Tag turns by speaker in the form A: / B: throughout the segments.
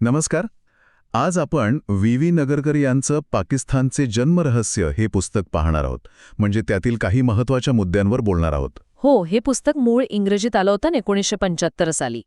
A: नमस्कार. आज आपण व्ही व्ही नगरकर यांचं पाकिस्तानचे जन्मरहस्य हे पुस्तक पाहणार आहोत. म्हणजे त्यातील काही महत्त्वाच्या मुद्द्यांवर बोलणार आहोत.
B: हो हे पुस्तक मूळ इंग्रजीत आलं होतं एकोणीसशे पंच्याहत्तर साली.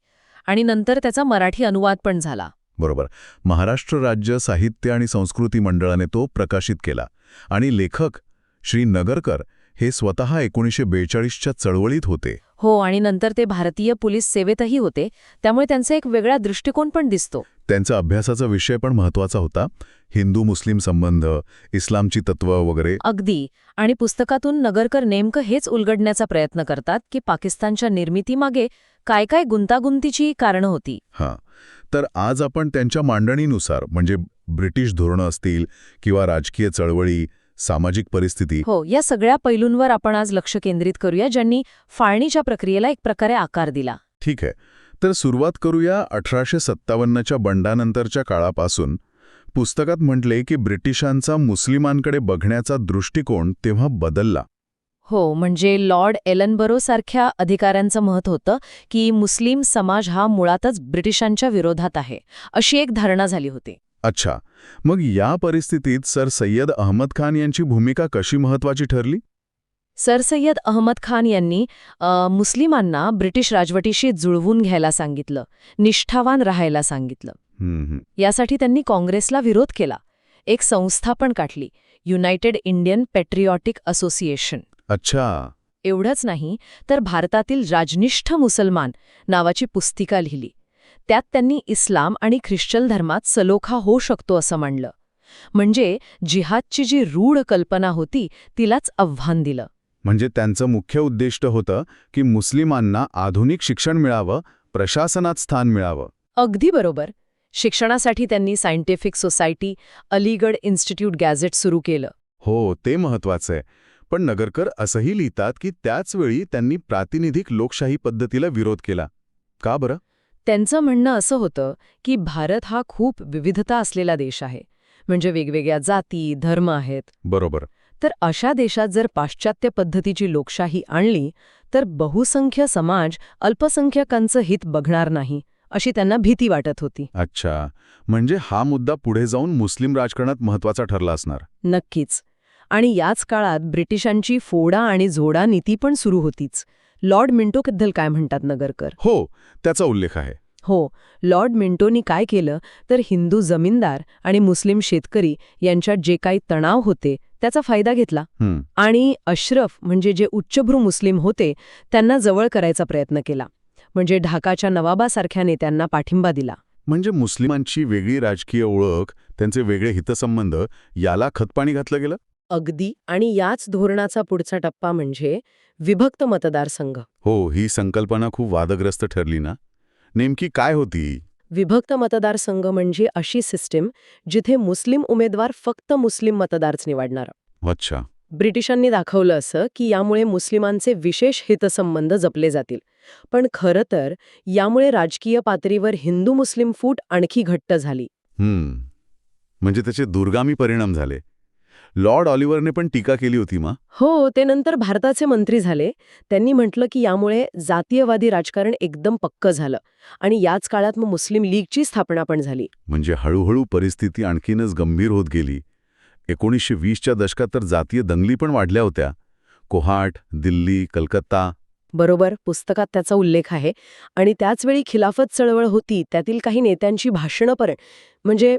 B: आणि नंतर त्याचा मराठी अनुवाद पण झाला.
A: बरोबर. महाराष्ट्र राज्य साहित्य आणि संस्कृती मंडळाने तो प्रकाशित केला. आणि लेखक श्री नगरकर हे स्वतः एकोणीसशे बेचाळीसच्या चळवळीत होते.
B: हो आणि नंतर ते भारतीय पोलीस सेवेतही होते. त्यामुळे त्यांचा एक वेगळा दृष्टिकोन पण दिसतो.
A: त्यांचा अभ्यासाचा विषय पण महत्त्वाचा होता. हिंदू मुस्लिम संबंध इस्लामची तत्व वगैरे.
B: अगदी. आणि पुस्तकातून नगरकर नेमकं हेच उलगडण्याचा प्रयत्न करतात की पाकिस्तानच्या निर्मितीमागे काय काय गुंतागुंतीची कारणं होती.
A: हां. तर आज आपण त्यांच्या मांडणीनुसार म्हणजे ब्रिटिश धोरणं असतील किंवा राजकीय चळवळी सामाजिक परिस्थिती.
B: हो या सगळ्या पैलूंवर आपण आज लक्ष केंद्रित करूया ज्यांनी फाळणीच्या प्रक्रियेला एक प्रकारे आकार दिला.
A: ठीक आहे. तर सुरुवात करूया अठराशे सत्तावन्नच्या बंडानंतरच्या काळापासून. पुस्तकात म्हटले की ब्रिटिशांचा मुस्लिमांकडे बघण्याचा दृष्टिकोन तेव्हा बदलला.
B: हो म्हणजे लॉर्ड एलनबरो सारख्या अधिकाऱ्यांचं मत होतं की मुस्लिम समाज हा मुळातच ब्रिटिशांच्या विरोधात आहे अशी एक धारणा झाली होती.
A: अच्छा. मग या परिस्थितीत सर सय्यद अहमद खान यांची भूमिका कशी महत्वाची ठरली?
B: सरसय्यद अहमद खान यांनी मुस्लिमांना ब्रिटिश राजवटीशी जुळवून घ्यायला सांगितलं निष्ठावान राहायला सांगितलं. यासाठी त्यांनी काँग्रेसला विरोध केला. एक संस्था पण काढली युनायटेड इंडियन पेट्रिऑटिक असोसिएशन.
A: अच्छा.
B: एवढंच नाही तर भारतातील राजनिष्ठ मुसलमान नावाची पुस्तिका लिहिली. त्यात त्यांनी इस्लाम आणि ख्रिश्चन धर्मात सलोखा होऊ शकतो असं मांडलं म्हणजे जिहादची जी रूढ कल्पना होती तिलाच आव्हान दिलं.
A: म्हणजे त्यांचं मुख्य उद्दिष्ट होतं की मुस्लिमांना आधुनिक शिक्षण मिळावं प्रशासनात स्थान मिळावं.
B: अगदी बरोबर. शिक्षणासाठी त्यांनी scientific society Aligarh institute gazette सुरू केलं.
A: हो ते महत्वाचं आहे. पण नगरकर असंही लिहितात की त्याच वेळी त्यांनी प्रातिनिधिक लोकशाही पद्धतीला विरोध केला. का बरं?
B: त्यांचं म्हणणं असं होतं की भारत हा खूप विविधता असलेला देश आहे. म्हणजे वेगवेगळ्या जाती धर्म आहेत.
A: बरोबर.
B: तर अशा देशात जर पाश्चात्य पद्धतीची लोकशाही आणली तर बहुसंख्य समाज अल्पसंख्याकांचं हित बघणार नाही अशी त्यांना भीती वाटत होती.
A: अच्छा. म्हणजे हा मुद्दा पुढे जाऊन मुस्लिम राजकारणात महत्त्वाचा ठरला असणार.
B: नक्कीच. आणि याच काळात ब्रिटिशांची फोडा आणि झोडा नीती पण सुरू होतीच. लॉर्ड मिंटोबद्दल काय म्हणतात नगरकर?
A: हो त्याचा उल्लेख आहे.
B: हो लॉर्ड मिंटोनी काय केलं? तर हिंदू जमीनदार आणि मुस्लिम शेतकरी यांच्यात जे काही तणाव होते त्याचा फायदा घेतला. आणि अश्रफ म्हणजे जे उच्चभ्रू मुस्लिम होते त्यांना जवळ करायचा प्रयत्न केला. म्हणजे ढाकाच्या नवाबासारख्या नेत्यांना पाठिंबा दिला.
A: म्हणजे मुस्लिमांची वेगळी राजकीय ओळख त्यांचे वेगळे हितसंबंध याला खतपाणी घातलं गेलं?
B: अगदी आणि याच धोरणाचा पुढचा टप्पा म्हणजे विभक्त मतदारसंघ
A: हो ही संकल्पना खूप वादग्रस्त ठरली ना? नेमकी काय होती?
B: विभक्त मतदारसंघ म्हणजे अशी सिस्टीम जिथे मुस्लिम उमेदवार फक्त मुस्लिम मतदारच निवडणार.
A: अच्छा.
B: ब्रिटिशांनी दाखवलं असं की यामुळे मुस्लिमांचे विशेष हितसंबंध जपले जातील. पण खरं तर यामुळे राजकीय पातळीवर हिंदू मुस्लिम फूट आणखी घट्ट झाली.
A: म्हणजे त्याचे दुर्गामी परिणाम झाले. लॉर्ड ऑलिव्हरने पण टीका केली होती मा.
B: हो ते नंतर भारताचे मंत्री झाले. त्यांनी म्हटलं की यामुळे जातीयवादी राजकारण एकदम पक्क झालं आणि याच काळात मग मुस्लिम लीगची स्थापना पण झाली.
A: म्हणजे हळूहळू परिस्थिती आणखीनच गंभीर होत गेली. एकोणीसशे वीसच्या दशकात तर जातीय दंगली पण वाढल्या होत्या. कोहाट दिल्ली कलकत्ता.
B: बरोबर पुस्तकात त्याचा उल्लेख आहे. आणि त्याचवेळी खिलाफत चळवळ होती त्यातील काही नेत्यांची भाषणं पण म्हणजे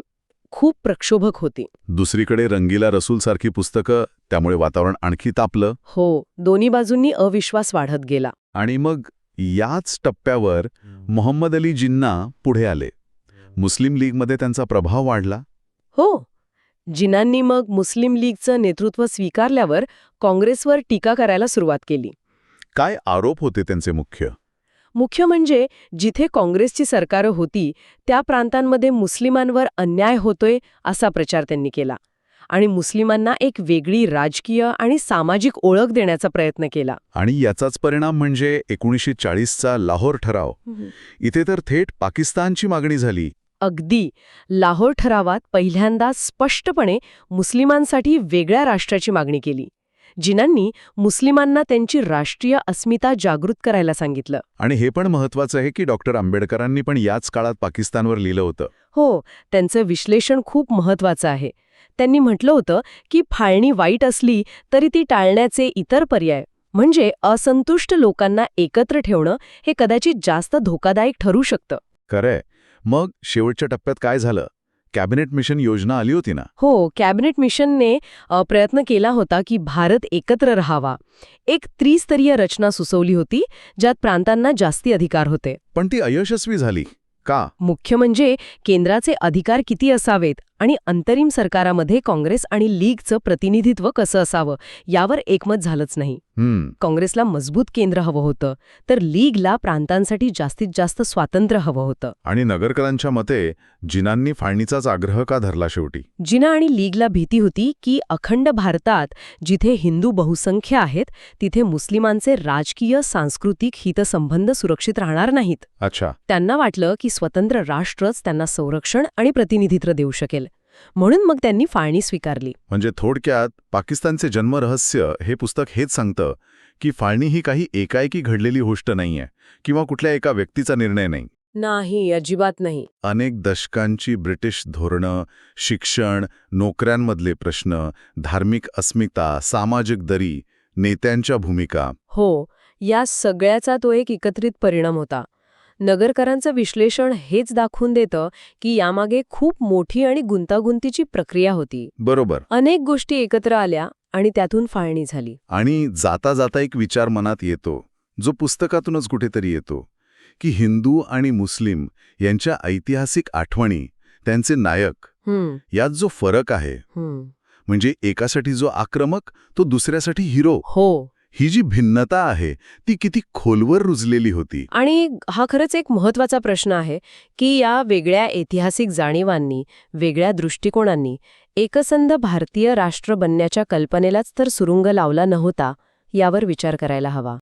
B: खूप प्रक्षोभक होती.
A: दुसरीकडे रंगीला रसूलसारखी पुस्तकं त्यामुळे वातावरण आणखी तापलं.
B: हो दोन्ही बाजूंनी अविश्वास वाढत गेला.
A: आणि मग याच टप्प्यावर मोहम्मद अली जिन्ना पुढे आले. मुस्लिम लीगमध्ये त्यांचा प्रभाव वाढला.
B: हो जिनांनी मग मुस्लिम लीगचं नेतृत्व स्वीकारल्यावर काँग्रेसवर टीका करायला सुरुवात केली.
A: काय आरोप होते त्यांचे मुख्य?
B: मुख्य म्हणजे जिथे काँग्रेसची सरकारं होती त्या प्रांतांमध्ये मुस्लिमांवर अन्याय होतोय असा प्रचार त्यांनी केला. आणि मुस्लिमांना एक वेगळी राजकीय आणि सामाजिक ओळख देण्याचा प्रयत्न केला.
A: आणि याचाच परिणाम म्हणजे एकोणीसशे चाळीसचा लाहोर ठराव. इथे तर थेट पाकिस्तानची मागणी झाली.
B: अगदी. लाहोर ठरावात पहिल्यांदा स्पष्टपणे मुस्लिमांसाठी वेगळ्या राष्ट्राची मागणी केली. जिनांनी मुस्लिमांना त्यांची राष्ट्रीय अस्मिता जागृत करायला सांगितलं.
A: आणि हे पण महत्वाचं आहे की डॉक्टर आंबेडकरांनी पण याच काळात पाकिस्तानवर लिहिलं होतं.
B: हो त्यांचं विश्लेषण खूप महत्वाचं आहे. त्यांनी म्हटलं होतं की फाळणी वाईट असली तरी ती टाळण्याचे इतर पर्याय म्हणजे असंतुष्ट लोकांना एकत्र ठेवणं हे कदाचित जास्त धोकादायक ठरू शकतं.
A: खरंय. मग शेवटच्या टप्प्यात काय झालं? कॅबिनेट मिशन योजना आली होती ना?
B: हो कॅबिनेट मिशनने प्रयत्न केला होता की भारत एकत्र राहावा. एक त्रिस्तरीय रचना सुचवली होती ज्यात प्रांतांना जास्ती अधिकार होते.
A: पण ती अयशस्वी झाली. का?
B: मुख्य म्हणजे केंद्राचे अधिकार किती असावेत? आणि अंतरिम सरकारामध्ये काँग्रेस आणि लीगचं प्रतिनिधित्व कसं असावं यावर एकमत झालंच नाही. काँग्रेसला मजबूत केंद्र हवं होतं तर लीगला प्रांतांसाठी जास्तीत जास्त स्वातंत्र्य हवं होतं.
A: आणि नगरकरांच्या मते जिनांनी फाळणीचाच आग्रह का धरला शेवटी?
B: जिना आणि लीगला भीती होती की अखंड भारतात जिथे हिंदू बहुसंख्य आहेत तिथे मुस्लिमांचे राजकीय सांस्कृतिक हितसंबंध सुरक्षित राहणार नाहीत.
A: अच्छा.
B: त्यांना वाटलं की स्वतंत्र राष्ट्रच त्यांना संरक्षण आणि प्रतिनिधित्व देऊ शकेल. म्हणून मग त्यांनी फाळणी स्वीकारली.
A: म्हणजे थोडक्यात पाकिस्तानचे जन्मरहस्य हे पुस्तक हेच सांगतं की फाळणी ही काही एकाएकी घडलेली गोष्ट नाहीये किंवा कुठल्या एका व्यक्तीचा निर्णय नाही.
B: नाही अजिबात नाही.
A: अनेक दशकांची ब्रिटिश धोरणं शिक्षण नोकऱ्यांमधले प्रश्न धार्मिक अस्मिता सामाजिक दरी नेत्यांच्या भूमिका.
B: हो या सगळ्याचा तो एक एकत्रित परिणाम होता. नगरकरांचं विश्लेषण हेच दाखवून देतं की यामागे खूप मोठी आणि गुंतागुंतीची प्रक्रिया होती.
A: बरोबर.
B: अनेक गोष्टी एकत्र आल्या आणि त्यातून फाळणी झाली.
A: आणि जाता जाता एक विचार मनात येतो जो पुस्तकातूनच कुठेतरी येतो की हिंदू आणि मुस्लिम यांच्या ऐतिहासिक आठवणी त्यांचे नायक यात जो फरक आहे म्हणजे एकासाठी जो आक्रमक तो दुसऱ्यासाठी हिरो.
B: हो.
A: ही जी भिन्नता आहे ती किती खोलवर रुजलेली होती.
B: आणि हा खरंच एक महत्त्वाचा प्रश्न आहे की या वेगळ्या ऐतिहासिक जाणीवांनी वेगळ्या दृष्टिकोनांनी एकसंध भारतीय राष्ट्र बनण्याच्या कल्पनेलाच तर सुरुंग लावला नव्हता यावर विचार करायला हवा.